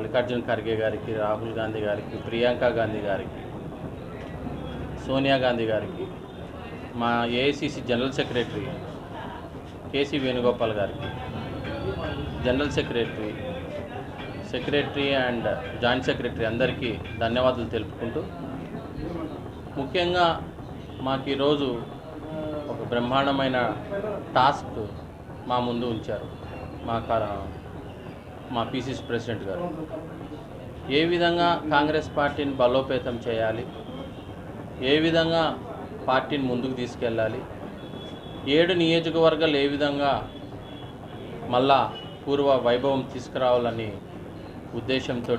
మల్లికార్జున ఖర్గే గారికి రాహుల్ గాంధీ గారికి ప్రియాంక గాంధీ గారికి సోనియా గాంధీ గారికి మా AICC general secretary KC Venugopal గారికి general secretary secretary and joint secretary అందరికీ ధన్యవాదాలు తెలుపుకుంటూ ముఖ్యంగా మాకు ఈరోజు ఒక బ్రహ్మాండమైన టాస్క్ మా ముందు ఉంచారు. మా కా- మా పీసీసీ ప్రెసిడెంట్ గారు. ఏ విధంగా కాంగ్రెస్ పార్టీని బలోపేతం చేయాలి? ఏ విధంగా పార్టీని ముందుకు తీసుకెళ్ళాలి? ఏడు నియోజకవర్గాలు ఏ విధంగా మళ్ళా పూర్వ వైభవం తీసుకురావాలని ఉద్దేశంతో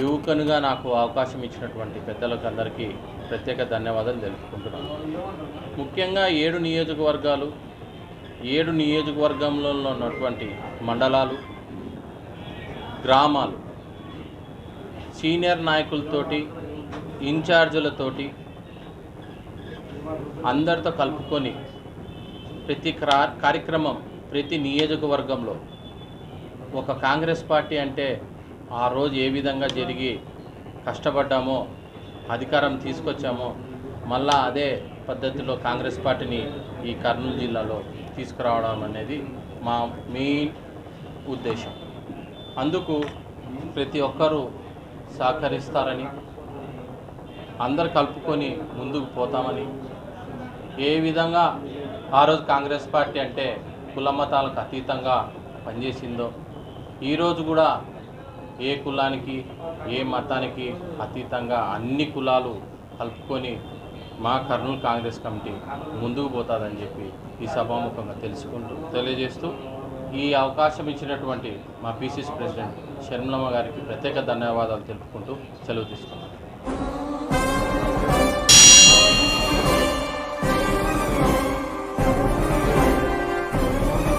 యువకునిగా నాకు అవకాశం ఇచ్చినటువంటి పెద్దలకు అందరికీ ప్రత్యేక ధన్యవాదాలు తెలుపుకుంటున్నాను. ముఖ్యంగా ఏడు నియోజకవర్గాలు ఏడు నియోజకవర్గంలో ఉన్నటువంటి మండలాలు గ్రామాలు సీనియర్ నాయకులతోటి ఇన్ఛార్జులతోటి అందరితో కలుపుకొని ప్రతి క్రా- కార్యక్రమం ప్రతి నియోజకవర్గంలో ఒక కాంగ్రెస్ పార్టీ అంటే ఆ రోజు ఏ విధంగా జరిగి కష్టపడ్డామో అధికారం తీసుకొచ్చామో మళ్ళా అదే పద్ధతిలో కాంగ్రెస్ పార్టీని ఈ కర్నూలు జిల్లాలో తీసుకురావడం అనేది మా మెయిన్ ఉద్దేశం. అందుకు ప్రతి ఒక్కరూ సహకరిస్తారని అందరు కలుపుకొని ముందుకు పోతామని. ఏ విధంగా ఆ రోజు కాంగ్రెస్ పార్టీ అంటే కుల మతాలకు అతీతంగా పనిచేసిందో ఈరోజు కూడా ఏ కులానికి ఏ మతానికి అతీతంగా అన్ని కులాలు కలుపుకొని మా కర్నూలు కాంగ్రెస్ కమిటీ ముందుకు పోతుందని చెప్పి ఈ సభాముఖంగా తెలుసుకుంటూ తెలియజేస్తూ ఈ అవకాశం ఇచ్చినటువంటి మా పీసీసీ ప్రెసిడెంట్ షర్మిలమ్మ గారికి ప్రత్యేక ధన్యవాదాలు తెలుపుకుంటూ సెలవు తీసుకున్నాను